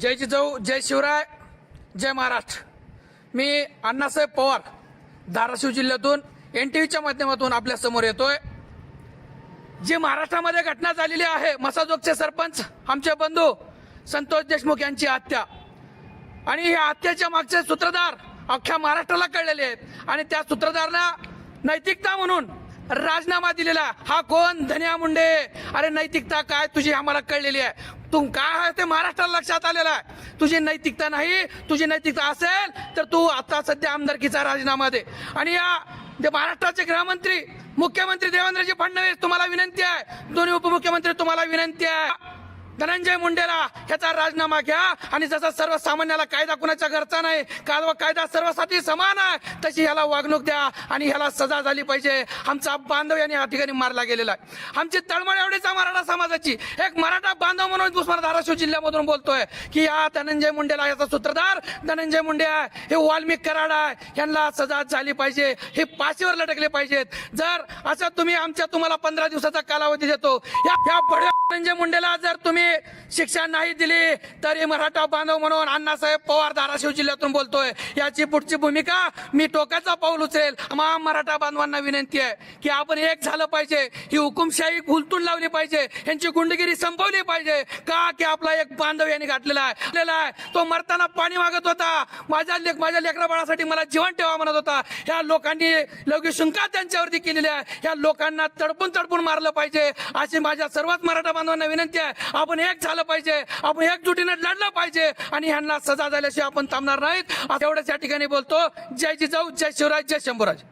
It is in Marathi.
जय जिजाऊ जय शिवराय जय महाराष्ट्र. मी अण्णासाहेब पवार धाराशिव जिल्ह्यातून एन टी व्हीच्या माध्यमातून आपल्यासमोर येतोय. जी महाराष्ट्रामध्ये घटना झालेली आहे मसाजोगचे सरपंच आमचे बंधू संतोष देशमुख यांची हत्या. आणि या हत्येच्या मागचे सूत्रधार अख्ख्या महाराष्ट्राला कळलेले आहेत. आणि त्या सूत्रधारना नैतिकता म्हणून राजीनामा दिलेला हा कोण? धनिया मुंडे. अरे नैतिकता काय तुझी आम्हाला कळलेली आहे. तू काय आहे ते महाराष्ट्राला लक्षात आलेलं आहे? तुझी नैतिकता नाही तुझी नैतिकता असेल तर तू आता सध्या आमदारकीचा राजीनामा दे. आणि या जे महाराष्ट्राचे गृहमंत्री मुख्यमंत्री देवेंद्रजी फडणवीस तुम्हाला विनंती आहे. दोन्ही उपमुख्यमंत्री तुम्हाला विनंती आहे. धनंजय मुंडेला ह्याचा राजीनामा घ्या. आणि जसा सर्वसामान्याला कायदा कुणाच्या घरचा नाही कायदा कायदा सर्वसाठी समान आहे तशी ह्याला वागणूक द्या आणि ह्याला सजा झाली पाहिजे. आमचा बांधव यांनी या ठिकाणी मारला गेलेला आहे. आमची तळमळ एवढीच आहे मराठा समाजाची. एक मराठा बांधव म्हणून उस्मान धाराशिव जिल्ह्यामधून बोलतोय की या धनंजय मुंडेला याचा सूत्रधार धनंजय मुंडे आहे. हे वाल्मिक कराड आहे. यांना सजा झाली पाहिजे. हे पाशीवर लटकले पाहिजेत. जर असं तुम्ही आमच्या तुम्हाला पंधरा दिवसाचा कालावधी देतो या म्हणजे धनंजय मुंडेला जर तुम्ही शिक्षण नाही दिली तरी मराठा बांधव म्हणून अण्णासाहेब पवार धाराशिव जिल्ह्यातून बोलतोय. याची पुढची भूमिका मी टोकाचा पाऊल उचलेल. मा मराठा बांधवांना विनंती आहे की आपण एक झालं पाहिजे ही हुकुमशाही भुलतून लावली पाहिजे यांची गुंडगिरी संपवली पाहिजे. का की आपला एक बांधव यांनी घातलेला आहे? आहे. तो मरताना पाणी मागत होता. माझ्या लेख माझ्या लेकरा बाळासाठी मला जीवन ठेवा म्हणत होता. या लोकांनी लघु शंका त्यांच्यावरती केलेली आहे. या लोकांना तडपून तडपून मारलं पाहिजे. अशी माझ्या सर्वच मराठा बांधवांना विनंती आहे. आपण एक झालं पाहिजे. आपण एकजुटीने लढलं पाहिजे. आणि ह्यांना सजा झाल्याशिवाय आपण थांबणार नाहीत. एवढ्याच या ठिकाणी बोलतो. जय जिजाऊ जय शिवराज जय शंभूराज.